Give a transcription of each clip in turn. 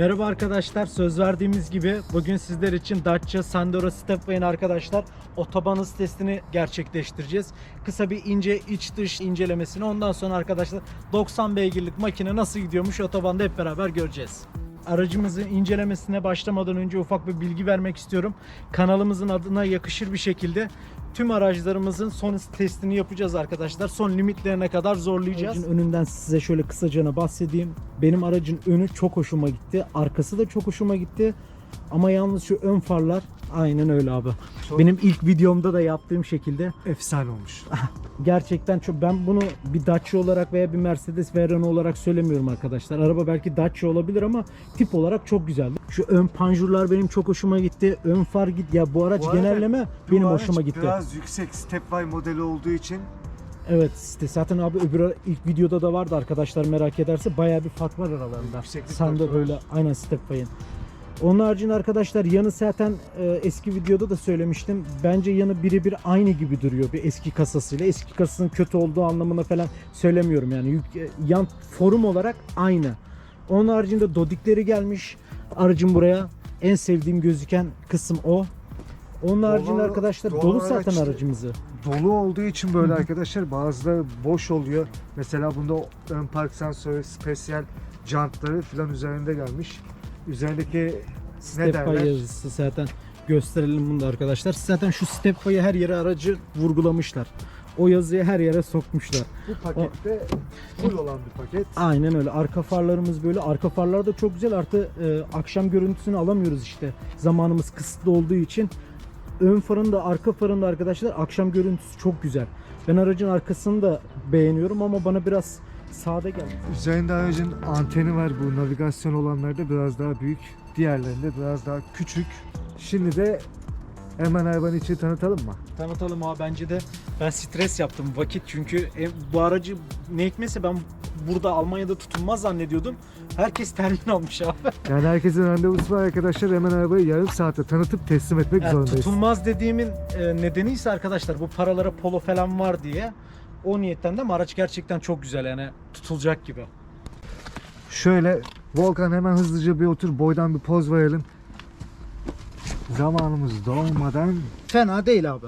Merhaba arkadaşlar. Söz verdiğimiz gibi bugün sizler için Dacia Sandero Stepway'in arkadaşlar otoban hız testini gerçekleştireceğiz. Kısa bir ince iç dış incelemesini ondan sonra arkadaşlar 90 beygirlik makine nasıl gidiyormuş otobanda hep beraber göreceğiz. Aracımızın incelemesine başlamadan önce ufak bir bilgi vermek istiyorum. Kanalımızın adına yakışır bir şekilde tüm araçlarımızın son testini yapacağız arkadaşlar. Son limitlerine kadar zorlayacağız. Aracın önünden size şöyle kısacana bahsedeyim. Benim aracın önü çok hoşuma gitti. Arkası da çok hoşuma gitti. Ama yalnız şu ön farlar aynen öyle abi. Çok- Benim ilk videomda da yaptığım şekilde Efsane olmuş. gerçekten çok ben bunu bir Dacia olarak veya bir Mercedes veya Renault olarak söylemiyorum arkadaşlar. Araba belki Dacia olabilir ama tip olarak çok güzeldi. Şu ön panjurlar benim çok hoşuma gitti. Ön far git ya bu araç Bu arada genelleme Bu benim araç hoşuma gitti. Biraz yüksek Stepway modeli olduğu için Evet işte zaten abi öbür ilk videoda da vardı arkadaşlar merak ederse bayağı bir fark var aralarında. Yükseklik Sandero farkı var. öyle aynen Stepway'in. Onun haricinde arkadaşlar yanı zaten e, eski videoda da söylemiştim. Bence yanı birebir aynı gibi duruyor bir eski kasasıyla. Eski kasasının kötü olduğu anlamına falan söylemiyorum yani. Yük- e, yan forum olarak aynı. Onun haricinde dodikleri gelmiş. Aracım buraya en sevdiğim gözüken kısım o. Onun haricinde arkadaşlar dolu dolu zaten araç- aracımızı. dolu olduğu için böyle arkadaşlar bazıları boş oluyor. Mesela bunda ön park sensörü, spesiyel jantları falan üzerinde gelmiş. Üzerindeki ne Stepway derler? yazısı zaten gösterelim bunu da arkadaşlar. Zaten şu Stepway'ı her yere aracı vurgulamışlar. O yazıyı her yere sokmuşlar. Bu pakette full olan bir paket. Aynen öyle. Arka farlarımız böyle. Arka farlar da çok güzel. Artı e, akşam görüntüsünü alamıyoruz işte. Zamanımız kısıtlı olduğu için. Ön farın da arka farın da arkadaşlar akşam görüntüsü çok güzel. Ben aracın arkasını da beğeniyorum ama bana biraz sade geldi. Üzerinde aracın anteni var. Bu navigasyon olanlarda biraz daha büyük. Diğerlerinde biraz daha küçük. Şimdi de hemen arabanın içini tanıtalım mı? Tanıtalım abi bence de. Ben stres yaptım vakit çünkü e, bu aracı ne hikmetse ben burada Almanya'da tutulmaz zannediyordum. Herkes termin almış abi. Yani herkesin randevusu var arkadaşlar. Hemen arabayı yarım saate tanıtıp teslim etmek Yani zorundayız. tutulmaz dediğimin e, nedeni ise arkadaşlar bu paralara polo falan var diye. O niyetten de ama araç gerçekten çok güzel yani tutulacak gibi. Şöyle Volkan hemen hızlıca bir otur boydan bir poz verelim. Zamanımız dolmadan Fena değil abi.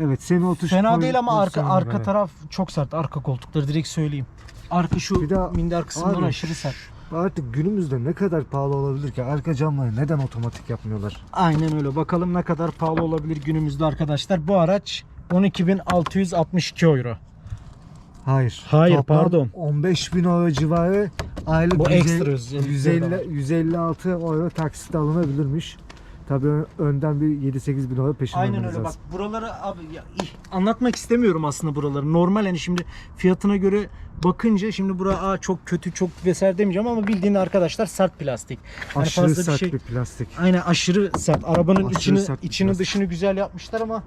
evet seni otur. Fena değil ama arka arka ver. taraf çok sert. Arka koltukları direkt söyleyeyim. Arka şu Bir daha- minder kısımları Abi, aşırı sert. Artık günümüzde ne kadar pahalı olabilir ki? Arka camları neden otomatik yapmıyorlar? Aynen öyle. Bakalım ne kadar pahalı olabilir günümüzde arkadaşlar. Bu araç 12.662 euro. Hayır. Hayır, pardon. 15 bin euro civarı aylık Bu 150 ekstra özellikleri de 150, 156 euro taksit alınabilirmiş. Tabii önden bir 7-8 bin euro peşin Aynen öyle bak buraları abi ya, ih, anlatmak istemiyorum aslında buraları. Normal hani şimdi fiyatına göre bakınca şimdi bura aa, çok kötü çok vesaire demeyeceğim ama bildiğin arkadaşlar sert plastik. Hani Aşırı fazla bir sert şey- bir plastik. Aynen aşırı sert. Arabanın Aşırı içini sert bir içini plastik. dışını güzel yapmışlar ama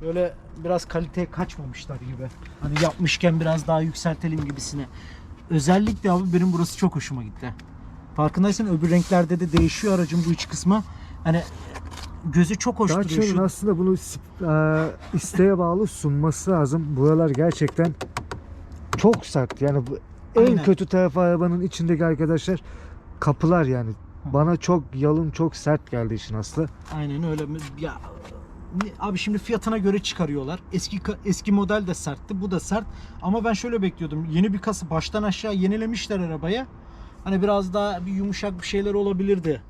böyle biraz kaliteye kaçmamışlar gibi. Hani yapmışken biraz daha yükseltelim gibisine. Özellikle abi benim burası çok hoşuma gitti. Farkındaysan öbür renklerde de değişiyor aracın bu iç kısmı. Hani gözü çok hoş duruyor. Şu aslında bunu e, isteğe bağlı sunması lazım. Buralar gerçekten çok sert. Yani bu en Aynen. kötü tarafı arabanın içindeki arkadaşlar kapılar yani. Bana çok yalın, çok sert geldi işin aslı. Aynen öyle. Ya abi şimdi fiyatına göre çıkarıyorlar. Eski eski model de sertti. Bu da sert. Ama ben şöyle bekliyordum. Yeni bir kasa baştan aşağı yenilemişler arabaya. Hani biraz daha bir yumuşak bir şeyler olabilirdi.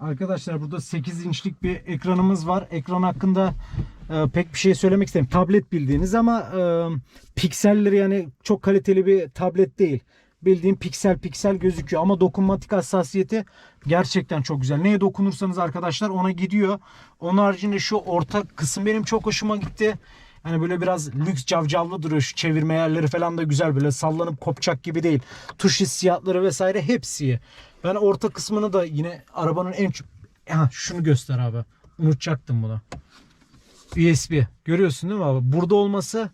Arkadaşlar burada 8 inçlik bir ekranımız var. Ekran hakkında e, pek bir şey söylemek istemiyorum. Tablet bildiğiniz ama e, pikselleri yani çok kaliteli bir tablet değil. Bildiğin piksel piksel gözüküyor ama dokunmatik hassasiyeti gerçekten çok güzel. Neye dokunursanız arkadaşlar ona gidiyor. Onun haricinde şu orta kısım benim çok hoşuma gitti. Hani böyle biraz lüks cavcavlı duruyor. Şu çevirme yerleri falan da güzel. Böyle sallanıp kopacak gibi değil. Tuş hissiyatları vesaire hepsi. Ben orta kısmını da yine arabanın en. Ha, şunu göster abi. Unutacaktım bunu. USB. Görüyorsun değil mi abi? Burada olması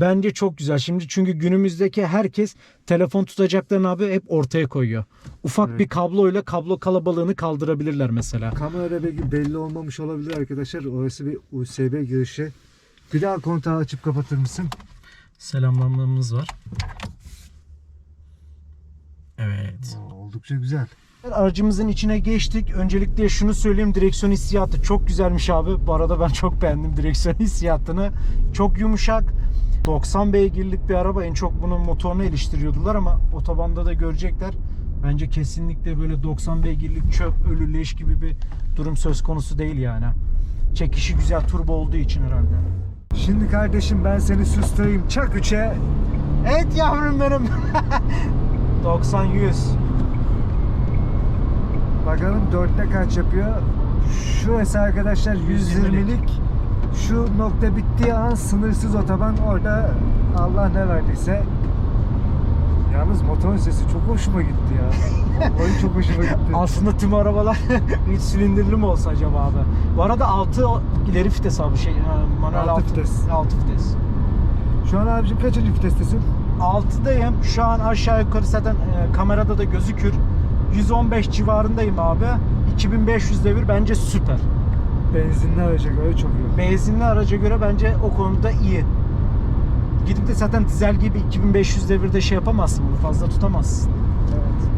bence çok güzel. Şimdi çünkü günümüzdeki herkes telefon tutacaklarını abi hep ortaya koyuyor. Ufak Evet. bir kabloyla kablo kalabalığını kaldırabilirler mesela. Kamerada belki belli olmamış olabilir arkadaşlar. Orası bir USB girişi. Bir daha kontağı açıp kapatır mısın? Selamlamamız var. Evet. Oldukça güzel. Aracımızın içine geçtik. Öncelikle şunu söyleyeyim direksiyon hissiyatı çok güzelmiş abi. Bu arada ben çok beğendim direksiyon hissiyatını. Çok yumuşak. 90 beygirlik bir araba. En çok bunun motorunu eleştiriyordular ama otobanda da görecekler. Bence kesinlikle böyle 90 beygirlik çöp, ölü, leş gibi bir durum söz konusu değil yani. Çekişi güzel turbo olduğu için herhalde. Şimdi kardeşim ben seni susturayım. Çak 3'e. Evet yavrum benim. 90 100. Bakalım 4'te kaç yapıyor. Şurası arkadaşlar 120'lik. Şu nokta bittiği an sınırsız otoban. Orada Allah ne verdiyse. Yalnız motorun sesi çok hoşuma gitti ya. Vallahi çok hoşuma gitti. Aslında tüm arabalar 3 silindirli mi olsa acaba abi? Bu arada 6 ileri vites abi şey manuel Altı 6 vites. 6 vites. Şu an abicim kaçıncı vitestesin? 6'dayım. Şu an aşağı yukarı zaten e, kamerada da gözükür. 115 civarındayım abi. 2500 devir bence süper. Benzinli araca göre çok iyi. Benzinli araca göre bence o konuda iyi. Gidip de zaten dizel gibi 2500 devirde şey yapamazsın bunu fazla tutamazsın. Evet.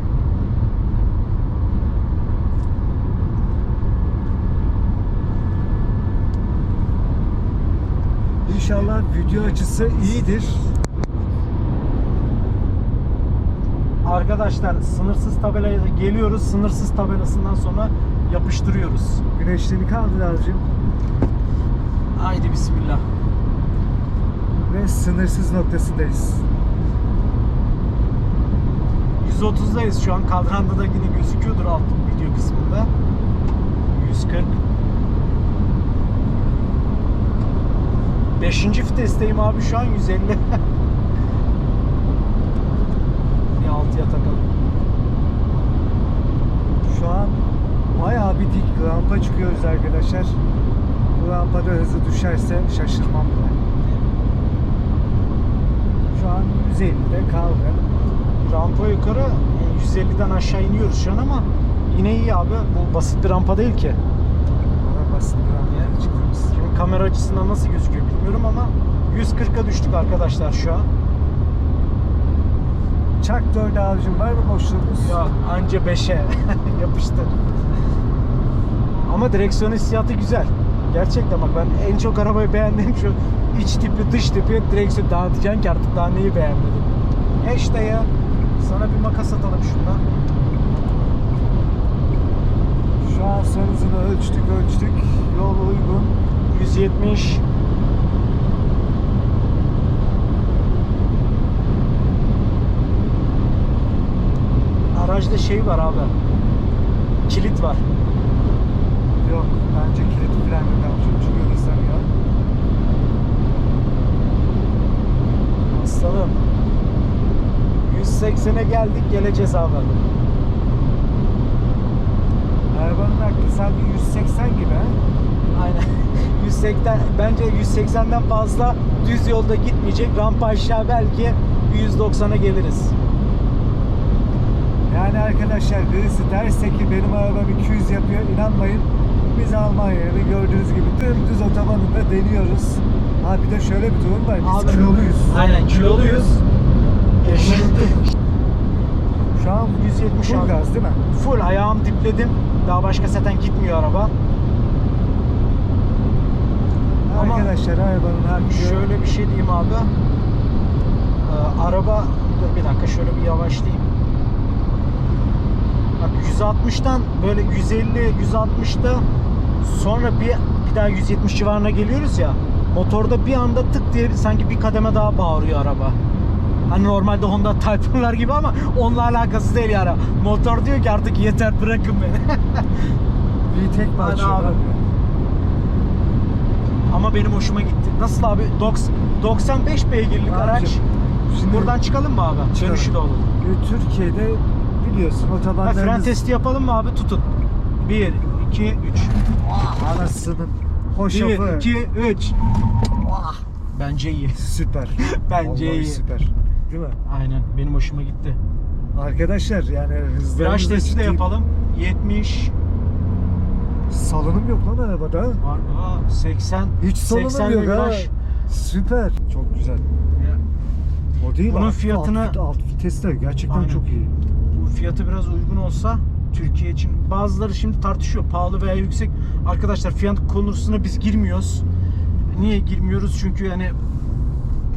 İnşallah video açısı iyidir. Arkadaşlar sınırsız tabelaya geliyoruz. Sınırsız tabelasından sonra yapıştırıyoruz. Güneşliğini kaldır abicim. Haydi bismillah. Ve sınırsız noktasındayız. 130'dayız şu an. Kadranda da yine gözüküyordur alt video kısmında. 140. 5. vitesteyim abi şu an 150. Bir altıya takalım. Şu an bayağı bir dik rampa çıkıyoruz arkadaşlar. Bu rampada hızı düşerse şaşırmam bile. Şu an 150'de kaldı. Rampa yukarı 150'den aşağı iniyoruz şu an ama yine iyi abi. Bu basit bir rampa değil ki. Bana basit bir rampaya çıktığımız. Şimdi kamera açısından nasıl gözüküyor bilmiyorum ama 140'a düştük arkadaşlar şu an. Çak 4 abicim var mı boşluğumuz? Ya anca 5'e yapıştır. Ama direksiyon hissiyatı güzel. Gerçekten bak ben en çok arabayı beğendiğim şu iç tipi dış tipi direksiyon daha diyeceksin ki artık daha neyi beğenmedim. E işte ya sana bir makas atalım şundan. Şu an son hızını ölçtük ölçtük. Yol uygun. 170 Aracda şey var abi. Kilit var. Yok bence kilit falan yok. Çünkü hızlanıyor. Aslanım. 180'e geldik geleceğiz abi. Arabanın aklı sanki 180 gibi ha? Aynen. 180 bence 180'den fazla düz yolda gitmeyecek. Rampa aşağı belki bir 190'a geliriz. Yani arkadaşlar birisi derse ki benim arabam 200 yapıyor inanmayın. Biz Almanya'da gördüğünüz gibi dümdüz otobanında deniyoruz. Ha bir de şöyle bir durum var. Biz Abi- kiloluyuz. Aynen kiloluyuz. Şu an 170 full gaz değil mi? Full ayağım dipledim. Daha başka zaten gitmiyor araba. Ama- Arkadaşlar arabanın hakkı Şöyle bir şey diyeyim abi. Ee, araba dur bir dakika şöyle bir yavaşlayayım. Bak 160'tan böyle 150 160'da sonra bir bir daha 170 civarına geliyoruz ya. Motorda bir anda tık diye sanki bir kademe daha bağırıyor araba. Hani normalde Honda Type-R'lar gibi ama onunla alakası değil yani. Motor diyor ki artık yeter bırakın beni. bir tek mi açıyor? abi. ama benim hoşuma gitti. Nasıl abi? Doks- 95 beygirlik Abicim, araç. Şimdi Buradan çıkalım mı abi? Çıkalım. Dönüşü de olur. Türkiye'de biliyorsun Ha, otobanlarımız fren testi yapalım mı abi? Tutun. 1, 2, 3. anasının hoşafı 1, 2, 3. Bence iyi. süper. Bence Vallahi iyi. süper. Değil mi? Aynen. Benim hoşuma gitti. Arkadaşlar yani hızlarımız Viraj da testi de ciddi. yapalım. 70 Salınım yok lan arabada. var. Aa, 80. Hiç 80 salınım yok ha. viraj. Süper. Çok güzel. O değil Bunun alt- fiyatını- alt, alt vites de gerçekten Aynen. çok iyi. Bu fiyatı biraz uygun olsa Türkiye için. Bazıları şimdi tartışıyor pahalı veya yüksek. Arkadaşlar fiyat konusuna biz girmiyoruz. Niye girmiyoruz? Çünkü yani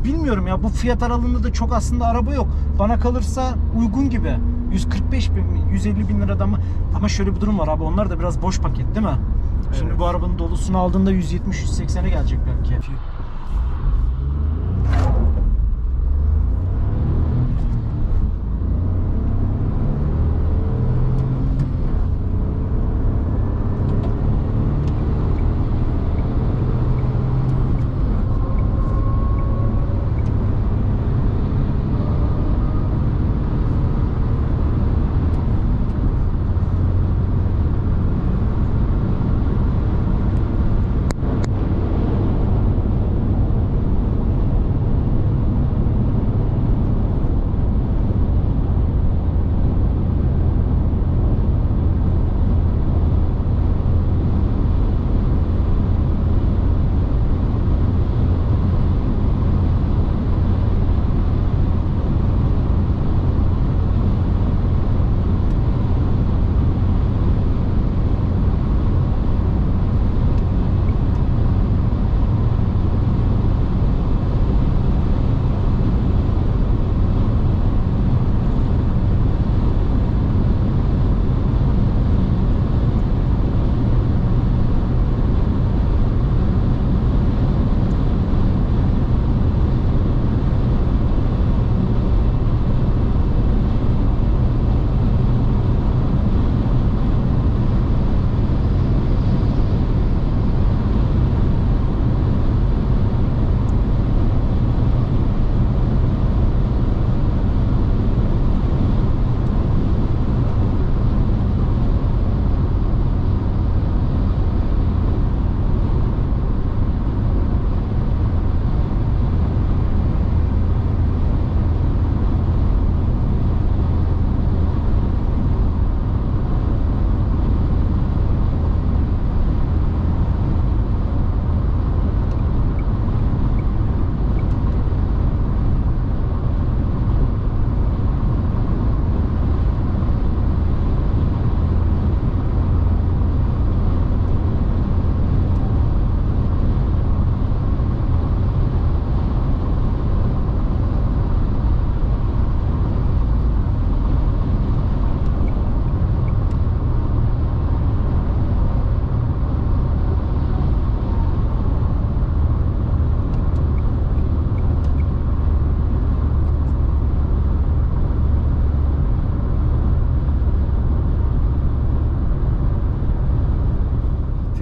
bilmiyorum ya bu fiyat aralığında da çok aslında araba yok. Bana kalırsa uygun gibi. 145 bin mi? 150 bin liradan mı? Ama şöyle bir durum var abi onlar da biraz boş paket değil mi? Şimdi Evet. bu arabanın dolusunu aldığında 170-180'e gelecek belki.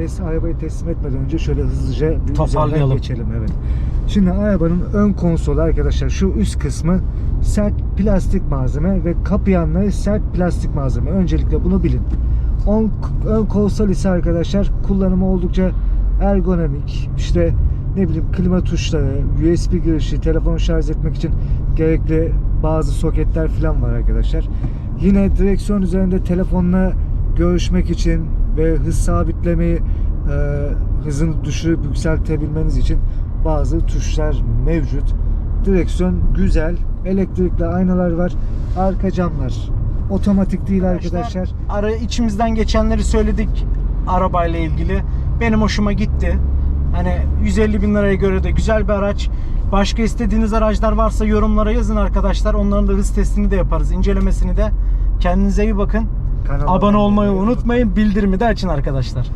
Tes, arabayı teslim etmeden önce şöyle hızlıca bir Toparlayalım. geçelim. Evet. Şimdi arabanın ön konsolu arkadaşlar şu üst kısmı sert plastik malzeme ve kapı yanları sert plastik malzeme. Öncelikle bunu bilin. Ön, ön konsol ise arkadaşlar kullanımı oldukça ergonomik. İşte ne bileyim klima tuşları, USB girişi, telefonu şarj etmek için gerekli bazı soketler falan var arkadaşlar. Yine direksiyon üzerinde telefonla görüşmek için ve hız sabitlemeyi e, hızını düşürüp yükseltebilmeniz için bazı tuşlar mevcut. Direksiyon güzel. Elektrikli aynalar var. Arka camlar otomatik değil arkadaşlar. Ara içimizden geçenleri söyledik arabayla ilgili. Benim hoşuma gitti. Hani 150 bin liraya göre de güzel bir araç. Başka istediğiniz araçlar varsa yorumlara yazın arkadaşlar. Onların da hız testini de yaparız. incelemesini de. Kendinize iyi bakın. Kanalıma Abone olmayı unutmayın. Bildirimi de açın arkadaşlar.